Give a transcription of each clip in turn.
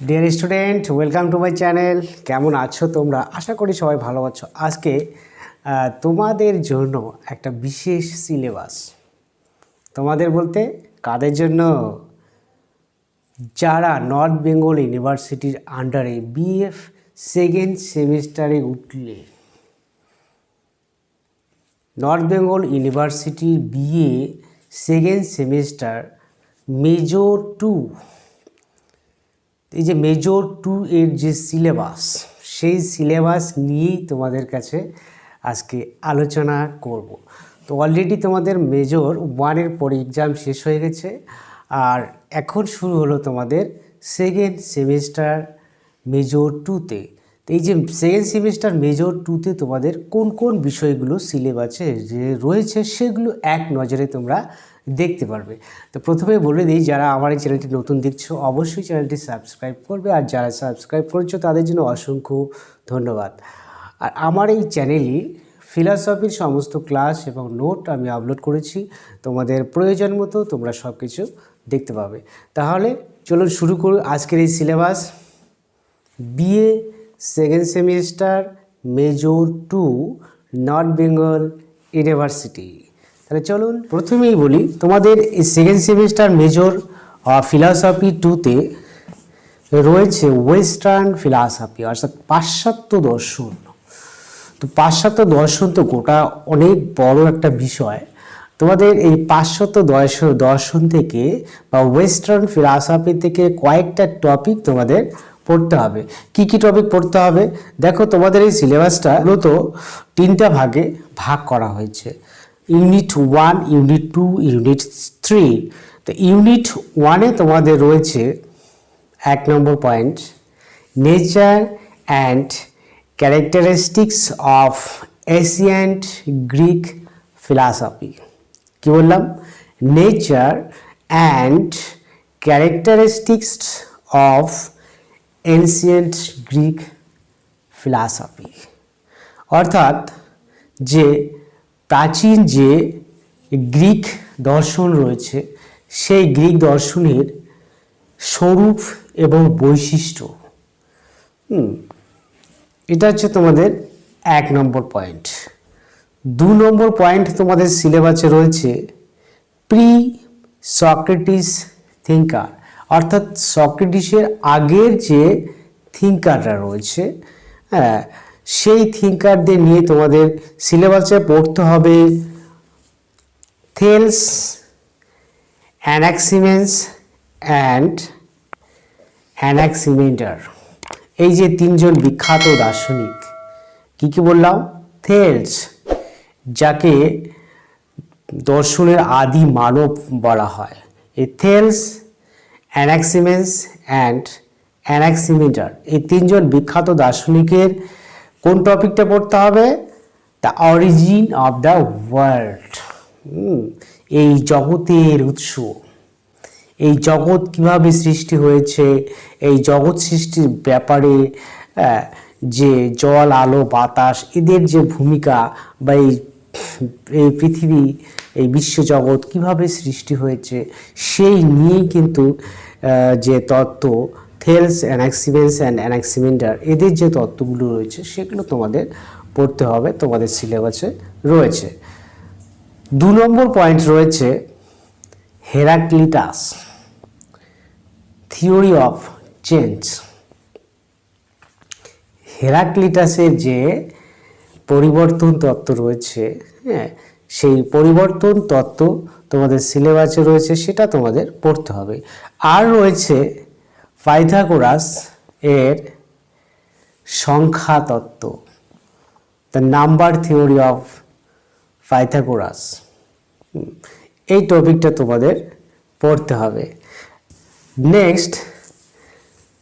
Dear student welcome to my channel কেমন আছো তোমরা? আশা করি সবাই ভালো আছো। আজকে তোমাদের জন্য একটা বিশেষ সিলেবাস তোমাদের বলতে, কাদের জন্য? যারা নর্থ বেঙ্গল ইউনিভার্সিটির আন্ডারে বিএফ সেকেন্ড সেমিস্টারে উঠলে নর্থ বেঙ্গল ইউনিভার্সিটির BA second semester major two এই যে মেজর টু এর যে সিলেবাস সেই সিলেবাস নিয়েই তোমাদের কাছে আজকে আলোচনা করব। তো অলরেডি তোমাদের মেজর ওয়ানের পরে এক্সাম শেষ হয়ে গেছে, আর এখন শুরু হলো তোমাদের সেকেন্ড সেমিস্টার মেজর টুতে তো। এই যে সেকেন্ড সেমিস্টার মেজর টুতে তোমাদের কোন কোন বিষয়গুলো সিলেবাসে যে রয়েছে, সেগুলো এক নজরে তোমরা দেখতে পারবে। তো প্রথমে বলে দিই, যারা আমার এই চ্যানেলটি নতুন দেখছ, অবশ্যই চ্যানেলটি সাবস্ক্রাইব করবে। আর যারা সাবস্ক্রাইব করেছ, তাদের জন্য অসংখ্য ধন্যবাদ। আর আমার এই চ্যানেলে ফিলসফির সমস্ত ক্লাস এবং নোট আমি আপলোড করেছি। তোমাদের প্রয়োজন মতো তোমরা সব কিছু দেখতে পাবে। তাহলে চলুন শুরু করুন আজকের এই syllabus. BA second semester major two North Bengal university তাহলে চলুন প্রথমেই বলি, তোমাদের এই সেকেন্ড সেমিস্টার মেজর ফিলসফি টুতে রয়েছে ওয়েস্টার্ন ফিলসফি অর্থাৎ পাশ্চাত্য দর্শন। তো পাশ্চাত্য দর্শন তো গোটা অনেক বড় একটা বিষয়। তোমাদের এই পাশ্চাত্য দর্শন দর্শন থেকে বা ওয়েস্টার্ন ফিলসফি থেকে কয়েকটা টপিক তোমাদের পড়তে হবে। কি কি টপিক পড়তে হবে? দেখো তোমাদের এই সিলেবাসটা মূলত তিনটা ভাগে ভাগ করা হয়েছে। Unit one, unit two, unit three. তো ইউনিট ওয়ানে তোমাদের রয়েছে এক নম্বর point, nature and characteristics of ancient Greek philosophy. কি বললাম? Nature and characteristics of ancient Greek philosophy. অর্থাৎ যে প্রাচীন যে গ্রিক দর্শন রয়েছে, সেই গ্রিক দর্শনের স্বরূপ এবং বৈশিষ্ট্য। এটা হচ্ছে তোমাদের এক নম্বর পয়েন্ট। দু নম্বর পয়েন্ট তোমাদের সিলেবাসে রয়েছে প্রি সক্রেটিস থিঙ্কার অর্থাৎ সক্রেটিসের আগের যে থিঙ্কাররা রয়েছে হ্যাঁ সেই থিঙ্কারদের নিয়ে তোমাদের সিলেবাসে পড়তে হবে থেলস অ্যানাক্সিমেন্স অ্যান্ড অ্যানাক্সিমেন্টার এই যে তিনজন বিখ্যাত দার্শনিক, কি কি বললাম? থেলস যাকে দর্শনের আদি মানব বলা হয়। এই থেলস অ্যানাক্সিমেন্স অ্যান্ড অ্যানাক্সিমিটার এই তিনজন বিখ্যাত দার্শনিকের কোন টপিকটা পড়তে হবে? The origin of the world এই জগতের উৎস। এই জগৎ কীভাবে সৃষ্টি হয়েছে? এই জগৎ সৃষ্টির ব্যাপারে যে জল, আলো, বাতাস, এদের যে ভূমিকা বা এই এই পৃথিবী, এই বিশ্বজগৎ কীভাবে সৃষ্টি হয়েছে, সেই নিয়েই কিন্তু যে তত্ত্ব থেলস অ্যানাক্সিমেন্স অ্যান্ড অ্যানাক্সিমেন্টার এদের যে তত্ত্বগুলো রয়েছে, সেগুলো তোমাদের পড়তে হবে, তোমাদের সিলেবাসে রয়েছে। দু নম্বর পয়েন্ট রয়েছে হেরাক্লিটাস থিওরি অফ চেঞ্জ হেরাক্লিটাসের যে পরিবর্তন তত্ত্ব রয়েছে হ্যাঁ সেই পরিবর্তন তত্ত্ব তোমাদের সিলেবাসে রয়েছে, সেটা তোমাদের পড়তে হবে। আর রয়েছে পাইথাগোরাস এর সংখ্যা তত্ত্ব the number theory of Pythagoras এই টপিকটা তোমাদের পড়তে হবে। নেক্সট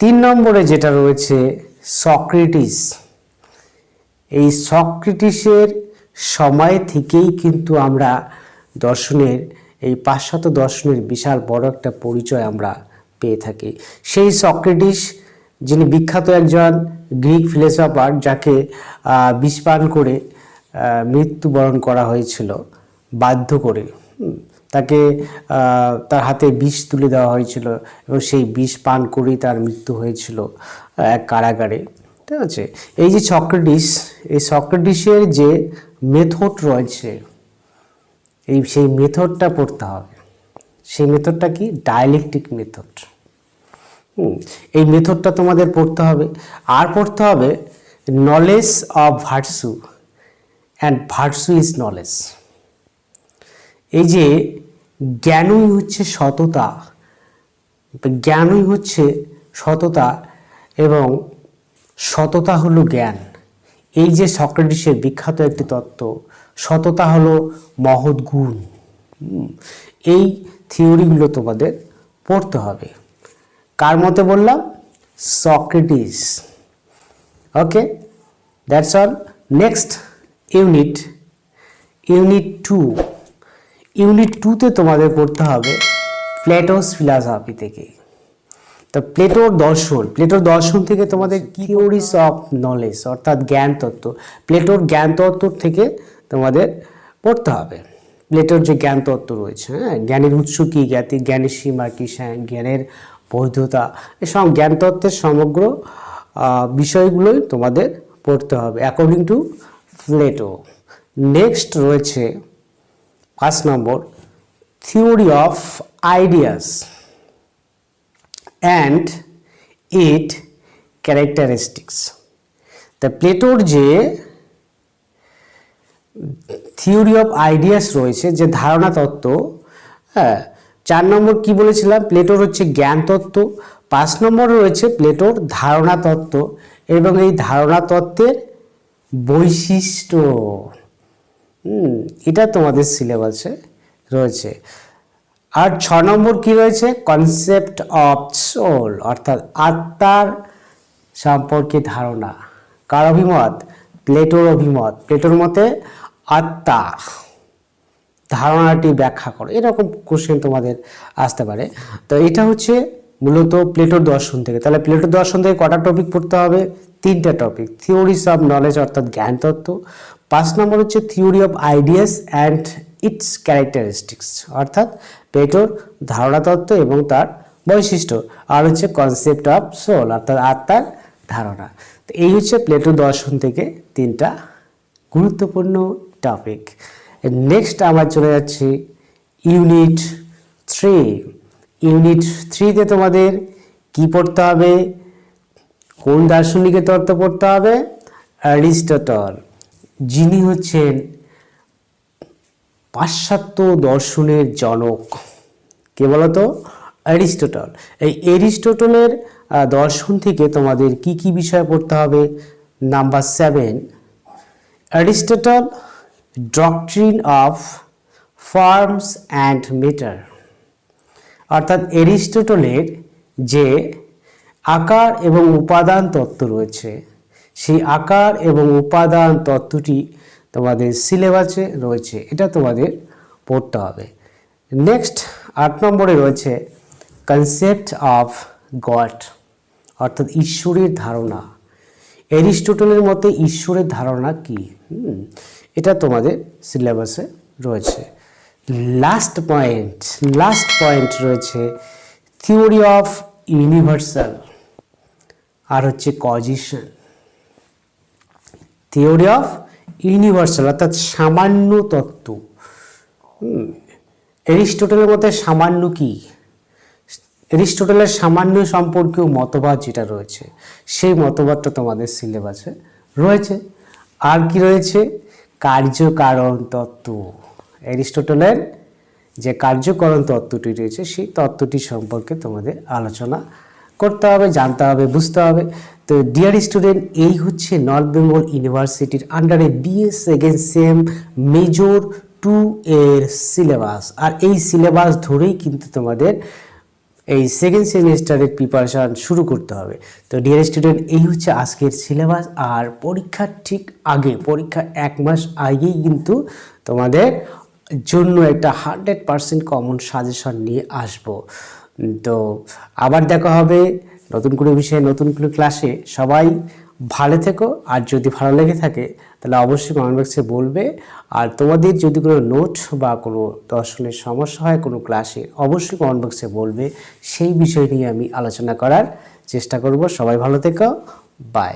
তিন নম্বরে যেটা রয়েছে, সক্রেটিস। এই সক্রেটিসের সময় থেকেই কিন্তু আমরা দর্শনের, এই পাশ্চাত্য দর্শনের বিশাল বড় একটা পরিচয় আমরা পেয়ে থাকি। সেই সক্রেটিস, যিনি বিখ্যাত একজন গ্রিক ফিলোসফার, যাকে বিষপান করে মৃত্যুবরণ করা হয়েছিল, বাধ্য করে তাকে তার হাতে বিষ তুলে দেওয়া হয়েছিল এবং সেই বিষ পান করেই তার মৃত্যু হয়েছিল এক কারাগারে। ঠিক আছে? এই যে সক্রেটিস, এই সক্রেটিসের যে মেথড রয়েছে, এই সেই মেথডটা পড়তে হবে। সেই মেথডটা কি? Dialectic method. এই মেথডটা তোমাদের পড়তে হবে। আর পড়তে হবে knowledge of virtue and virtue is knowledge এই যে জ্ঞানই হচ্ছে সততা, জ্ঞানই হচ্ছে সততা এবং সততা হলো জ্ঞান। এই যে সক্রেটিসের বিখ্যাত একটি তত্ত্ব, সততা হলো মহৎ গুণ। এই থিওরিগুলো তোমাদের পড়তে হবে। কার মতে বললাম? Socrates. Okay that's all next unit unit two unit টুতে তোমাদের পড়তে হবে প্লেটোস ফিলসফি থেকে। তো প্লেটোর দর্শন প্লেটোর দর্শন থেকে তোমাদের থিওরিস অফ নলেজ অর্থাৎ জ্ঞান তত্ত্ব। প্লেটোর জ্ঞান তত্ত্ব থেকে তোমাদের পড়তে হবে। প্লেটোর যে জ্ঞান তত্ত্ব রয়েছে হ্যাঁ জ্ঞানের উৎস কী? জ্ঞাতি জ্ঞানের সীমা কী? জ্ঞানের বৈধতা। এসব জ্ঞান তত্ত্বের সমগ্র বিষয়গুলোই তোমাদের পড়তে হবে অ্যাকর্ডিং টু প্লেটো নেক্সট রয়েছে পাঁচ নম্বর theory of ideas and it characteristics তা প্লেটোর যে থিওরি অফ আইডিয়াস রয়েছে, যে ধারণা তত্ত্ব হ্যাঁ চার নম্বর কি বলেছিলাম? প্লেটোর হচ্ছে জ্ঞান তত্ত্ব, পাঁচ নম্বর রয়েছে প্লেটোর ধারণা তত্ত্ব এবং এই ধারণা তত্ত্বের বৈশিষ্ট্য। এটা তোমাদের সিলেবাসে রয়েছে। আর ছ নম্বর কি রয়েছে? কনসেপ্ট অফ সোল অর্থাৎ আত্মার সম্পর্কে ধারণা। কার অভিমত? প্লেটোর অভিমত। প্লেটোর মতে আত্মা, ধারণাটি ব্যাখ্যা করো। এরকম কোশ্চেন তোমাদের আসতে পারে। তো এটা হচ্ছে মূলত প্লেটোর দর্শন থেকে। তাহলে প্লেটোর দর্শন থেকে কটা টপিক পড়তে হবে? তিনটা টপিক থিওরিস অফ নলেজ অর্থাৎ জ্ঞান তত্ত্ব। পাঁচ নম্বর হচ্ছে theory of ideas and its characteristics অর্থাৎ প্লেটোর ধারণা তত্ত্ব এবং তার বৈশিষ্ট্য। আর হচ্ছে কনসেপ্ট অফ সোল অর্থাৎ আত্মার ধারণা। তো এই হচ্ছে প্লেটোর দর্শন থেকে তিনটা গুরুত্বপূর্ণ টপিক নেক্সট আমার চলে যাচ্ছি ইউনিট থ্রি ইউনিট থ্রিতে তোমাদের কি পড়তে হবে? কোন দার্শনিকের তত্ত্ব পড়তে হবে? অ্যারিস্টটল। যিনি হচ্ছেন পাশ্চাত্য দর্শনের জনক। কে বলতো? অ্যারিস্টটল। এই এরিস্টটলের আহ, দর্শন থেকে তোমাদের কি কি বিষয় পড়তে হবে? Number seven Aristotle doctrine of forms and matter অর্থাৎ এরিস্টটলের যে আকার এবং উপাদান তত্ত্ব রয়েছে, সেই আকার এবং উপাদান তত্ত্বটি তোমাদের সিলেবাসে রয়েছে। এটা তোমাদের পড়তে হবে। নেক্সট আট নম্বরে রয়েছে কনসেপ্ট অফ গড অর্থাৎ ঈশ্বরের ধারণা। এরিস্টটলের মতে ঈশ্বরের ধারণা কি? এটা তোমাদের সিলেবাসে রয়েছে। লাস্ট পয়েন্ট লাস্ট পয়েন্ট রয়েছে থিওরি অফ ইউনিভার্সাল আর হচ্ছে কজিশন থিওরি অফ ইউনিভার্সাল অর্থাৎ সামান্য তত্ত্ব। হুম, এরিস্টটলের মতে সামান্য কি? এরিস্টটলের সামান্য সম্পর্কীয় মতবাদ যেটা রয়েছে, সেই মতবাদটা তোমাদের সিলেবাসে রয়েছে। আর কি রয়েছে? কার্যকারণ তত্ত্ব। এরিস্টটলের যে কার্যকরণ তত্ত্বটি রয়েছে, সেই তত্ত্বটি সম্পর্কে তোমাদের আলোচনা করতে হবে, জানতে হবে, বুঝতে হবে। তো ডিয়ার স্টুডেন্ট এই হচ্ছে নর্থ বেঙ্গল ইউনিভার্সিটির আন্ডারে BS second sem major two এর সিলেবাস আর এই সিলেবাস ধরেই কিন্তু তোমাদের এই সেকেন্ড সেমিস্টারের প্রিপারেশান শুরু করতে হবে। তো ডিয়ার স্টুডেন্ট এই হচ্ছে আজকের সিলেবাস আর পরীক্ষার ঠিক আগে, পরীক্ষা এক মাস আগেই কিন্তু তোমাদের জন্য একটা হান্ড্রেড পারসেন্ট কমন সাজেশন নিয়ে আসব। তো আবার দেখা হবে নতুন কোনো বিষয়ে, নতুন কোনো ক্লাসে সবাই ভালো থেকো, আর যদি ভালো লেগে থাকে, তাহলে অবশ্যই কমেন্ট বক্সে বলবে। আর তোমাদের যদি কোনো নোট বা কোনো দর্শনের সমস্যা হয় কোনো ক্লাসে অবশ্যই কমেন্ট বক্সে বলবে। সেই বিষয় নিয়ে আমি আলোচনা করার চেষ্টা করব। সবাই ভালো থেকো। বাই